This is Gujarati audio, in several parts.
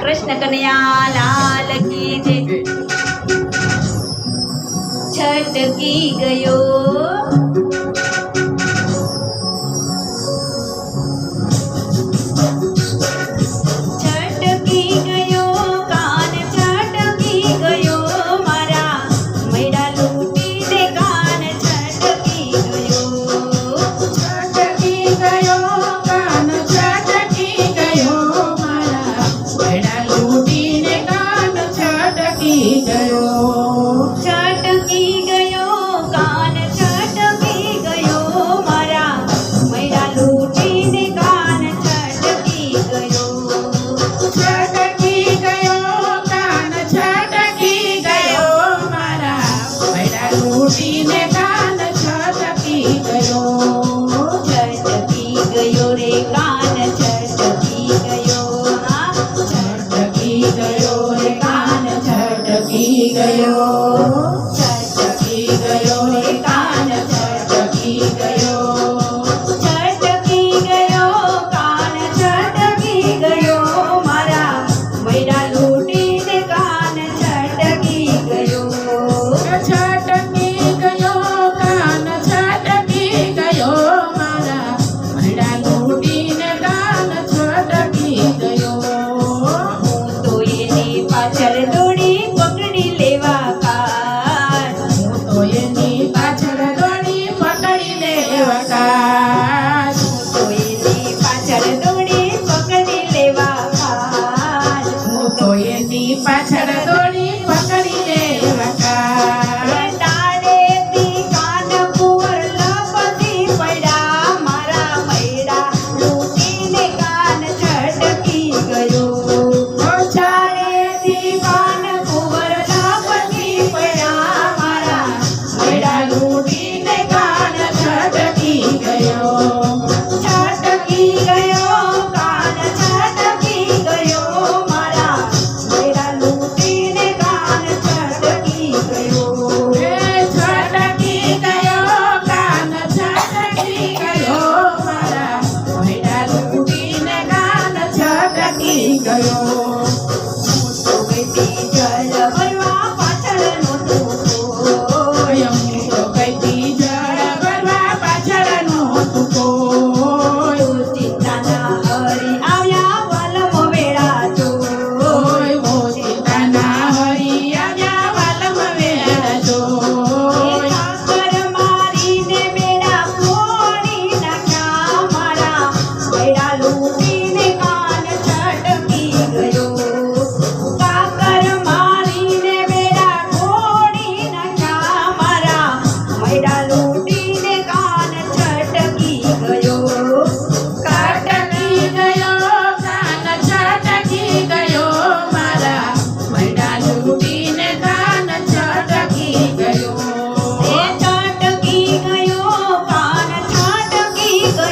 કૃષ્ણ કનૈયા લાલ કી જય. છટકી ગયો. છટકી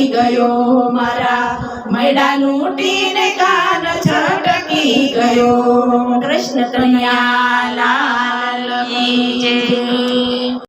પડી ગયો મારા મૈડા લૂટીને કાન છટકી ગયો. કૃષ્ણ કન્યા લાલ જય.